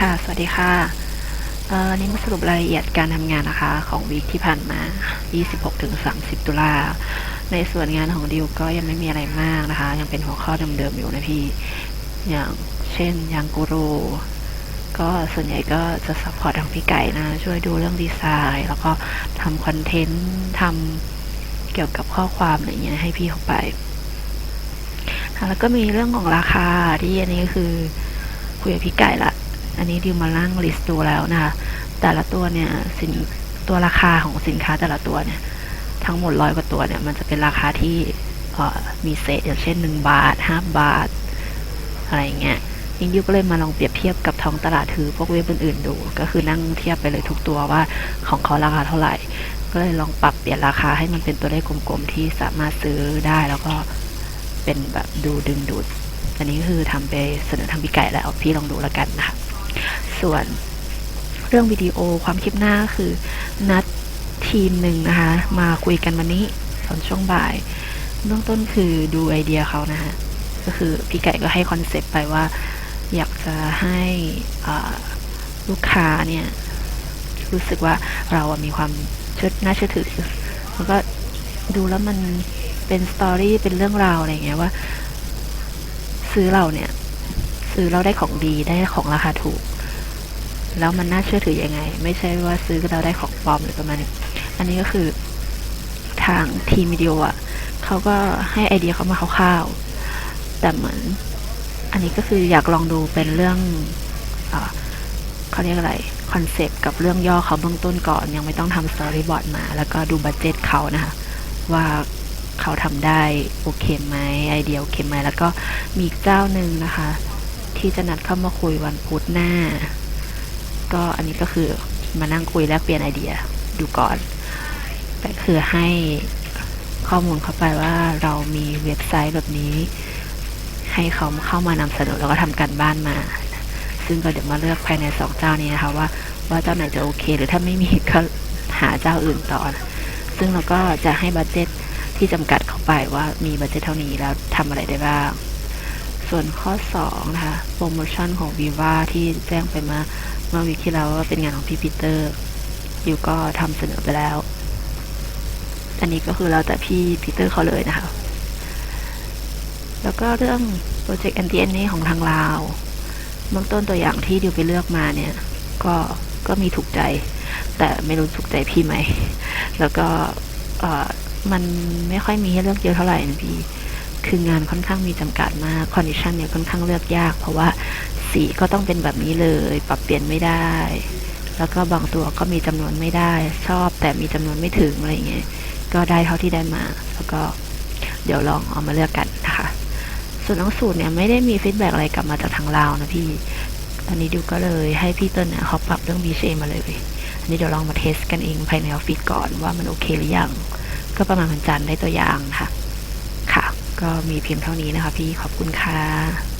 ค่ะ สวัสดีค่ะนี่มาสรุปรายละเอียดการทำงานนะคะ ของวีคที่ผ่านมา 26-30 ตุลา ในส่วนงานของดิวก็ยังไม่มีอะไรมากนะคะ ยังเป็นหัวข้อเดิมๆอยู่นะพี่ อย่างเช่นยังกูรูก็ส่วนใหญ่ก็จะซัพพอร์ตทางพี่ไก่นะ ช่วยดูเรื่องดีไซน์ แล้วก็ทำคอนเทนต์ทำเกี่ยวกับข้อความอะไรเงี้ยให้พี่เข้าไป แล้วก็มีเรื่องของราคาที่อันนี้ก็คือคุยกับพี่ไก่ละ อันนี้ดิวมานั่งลิสต์ดูแล้วนะคะ แต่ละตัวเนี่ยสินตัวราคาของสินค้าแต่ละตัวเนี่ย ทั้งหมดร้อยกว่าตัวเนี่ยมันจะเป็นราคาที่เอ่อมีเศษอย่างเช่นหนึ่งบาทห้าบาท อะไรเงี้ยยิงดิวก็เลยมาลองเปรียบเทียบกับท้องตลาดถือพวกเว็บอื่นๆดู ก็คือนั่งเทียบไปเลยทุกตัวว่าของเขาราคาเท่าไหร่ ก็เลยลองปรับเปลี่ยนราคาให้มันเป็นตัวเลขกลมๆที่สามารถซื้อได้แล้วก็เป็นแบบดูดึงดูดอันนี้คือทำไปเสนอทางพี่ไก่แล้วพี่ลองดูแล้วกันนะคะ ส่วนเรื่องวิดีโอความคืบหน้าก็คือนัดทีมหนึ่งนะคะ มาคุยกันวันนี้ตอนช่วงบ่าย เบื้องต้นคือดูไอเดียเขานะคะก็คือพี่ไก่ก็ให้คอนเซปต์ไปว่า อยากจะให้ลูกค้าเนี่ย รู้สึกว่าเรามีความเชื่อน่าเชื่อถือแล้วก็ดูแล้วมันเป็นสตอรี่เป็นเรื่องราวอะไรเงี้ยว่า ซื้อเราเนี่ย ซื้อเราได้ของดีได้ของราคาถูก แล้วมันน่าเชื่อถือยังไง ไม่ใช่ว่าซื้อเราได้ของปลอมหรือประมาณนี้ อันนี้ก็คือทางทีมวิดีโออะเขาก็ให้ไอเดียเขามาคร่าวๆแต่เหมือน อันนี้ก็คืออยากลองดูเป็นเรื่องอเขาเรียกอะไรคอนเซปต์กับเรื่องย่อเขาเบื้องต้นก่อน ยังไม่ต้องทำสตอรี่บอร์ดมา แล้วก็ดูบัตเจตเขานะคะว่าเขาทำได้โอเคไหมไอเดียโอเคไหมแล้วก็มีเจ้าหนึ่งนะคะ ที่จะนัดเข้ามาคุยวันพุธหน้า ก็อันนี้ก็คือมานั่งคุยแลกเปลี่ยนไอเดียดูก่อนแต่คือให้ข้อมูลเข้าไปว่าเรามีเว็บไซต์แบบนี้ ให้เขาเข้ามานำเสนอแล้วก็ทำการบ้านมา ซึ่งก็เดี๋ยวมาเลือกภายในสองเจ้านี้นะคะว่าว่าเจ้าไหนจะโอเค หรือถ้าไม่มีก็หาเจ้าอื่นต่อนะซึ่งเราก็จะให้บัตเจ็ตที่จำกัดเข้าไปว่ามีบัตเจ็ตเท่านี้แล้วทำอะไรได้บ้าง ส่วนข้อ 2 นะคะ โปรโมชั่นของ Viva ที่แจ้งไปมา เมื่อวิคที่แล้วว่าเป็นงานของพี่ปีเตอร์ยูก็ทำเสนอไปแล้ว อันนี้ก็คือเราแต่พี่ปีเตอร์เขาเลยนะคะ แล้วก็เรื่องโปรเจกต์ anti n a ของทางลาวเบื้องต้นตัวอย่างที่ดิวไปเลือกมาเนี่ย ก็ก็มีถูกใจ แต่ไม่รู้ถูกใจพี่ไหม แล้วก็เออมันไม่ค่อยมีให้เลือกเยอะเท่าไหร่นะพี่ คืองานค่อนข้างมีจำกัดมากคอนดิชันเนี่ยค่อนข้างเลือกยาก เพราะว่าสีก็ต้องเป็นแบบนี้เลย ปรับเปลี่ยนไม่ได้ แล้วก็บางตัวก็มีจำนวนไม่ได้ ชอบแต่มีจำนวนไม่ถึงอะไรเงี้ยก็ได้เท่าที่ได้มา แล้วก็เดี๋ยวลองเอามาเลือกกันนะคะ ส่วนน้องสูตรเนี่ยไม่ได้มีฟีดแบ็กอะไรกลับมาจากทางลาวนะพี่ตอนนี้ดิวก็เลยให้พี่เติ้ลเนี่ยเขาปรับเรื่อง BCA มาเลยอันนี้เดี๋ยวลองมาเทสกันเองภายในออฟฟิศก่อนว่ามันโอเคหรือยัง ก็ประมาณวันจันทร์ได้ตัวอย่างค่ะค่ะ ก็มีเพียงเท่านี้นะคะพี่ขอบคุณค่ะ